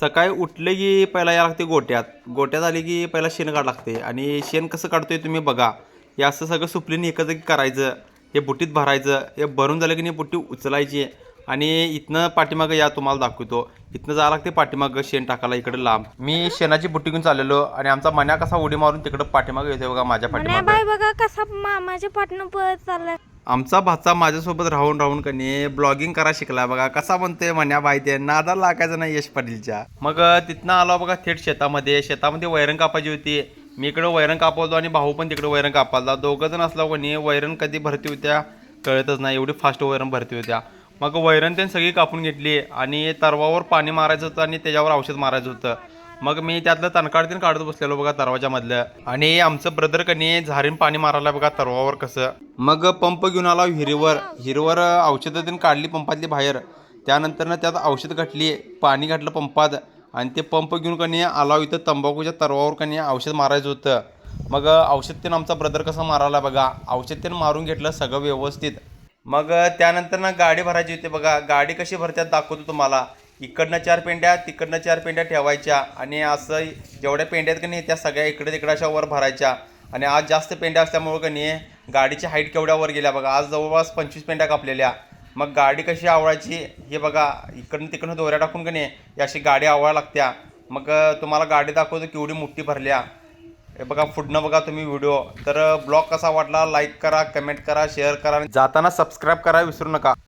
सकाळी उठले की पहिला या लागते गोट्यात. गोट्यात आली की पहिला शेण काढ लागते. आणि शेण कसं काढतोय तुम्ही बघा. हे असं सगळं सुपलीने एकच एक करायचं. हे बुट्टीत भरायचं. हे भरून झालं की नाही बुट्टी उचलायची. आणि इथनं पाठीमागं या तुम्हाला दाखवतो. इथनं जावं लागते पाठीमागं शेण टाकायला इकडे लांब. मी शेणाची बुट्टी घेऊन चाललेलो आणि आमचा मन्या कसा उडी मारून तिकडं पाठीमागं येतोय बघा माझ्या पाठीमागं. बघा कसा माझ्या पाटणं पळत चाललाय. आमचा भाचा माझ्यासोबत राहून राहून कनी ब्लॉगिंग करा शिकला बघा. कसा म्हणतोय म्हण्या बाई ते नादा लागायचं नाही यश पाटीलच्या. मग तिथनं आलो बघा थेट शेतामध्ये. शेतामध्ये वैरण कापायची होती. मी इकडं वैरण कापवतो आणि भाऊ पण तिकडे वैरण कापायला. दोघं जण असला कोणी वैरण कधी भरती होत्या कळतच नाही. एवढी फास्ट वैरण भरती होत्या. मग वैरण त्यांनी सगळी कापून घेतली आणि तरवावर पाणी मारायचं होतं आणि त्याच्यावर औषध मारायचं होतं. मग मी त्यातलं तणकाडतीन काढत बसलेलो बघा तरवाच्यामधलं आणि आमचं ब्रदर कनी झारीन पाणी मारायला बघा तरवावर कसं. मग पंप घेऊन आला हिरीवर. हिरीवर औषधं तीन काढली पंपातली बाहेर. त्यानंतर त्यात औषध घातली पाणी घातलं पंपात. आणि ते पंप घेऊन कनी आला इथं तंबाखूच्या तरवावर कनी औषध मारायचं होतं. मग औषध तीन आमचा ब्रदर कसं मारायला बघा. औषध तेन मारून घेतलं सगळं व्यवस्थित. मग त्यानंतर ना गाडी भरायची होती बघा. गाडी कशी भरत्यात दाखवतो तुम्हाला. इकडनं चार पेंड्या तिकडनं चार पेंड्या ठेवायच्या आणि असं जेवढ्या पेंड्या आहेत की नाही त्या सगळ्या इकडे तिकडे अशा वर भरायच्या. आणि आज जास्त पेंड्या असल्यामुळं का नाही गाडीची हाईट केवढ्या वर गेल्या बघा. आज जवळपास पंचवीस पेंड्या कापलेल्या. मग गाडी कशी आवडायची हे बघा इकडनं तिकडनं दोऱ्या टाकून का नाही अशी गाडी आवडायला लागत्या. मग तुम्हाला गाडी दाखवतो केवढी मोठी भरल्या. हे बघा पुढनं बघा तुम्ही व्हिडिओ तर ब्लॉग कसा वाटला लाईक करा कमेंट करा शेअर करा आणि जाताना सबस्क्राईब करा विसरू नका.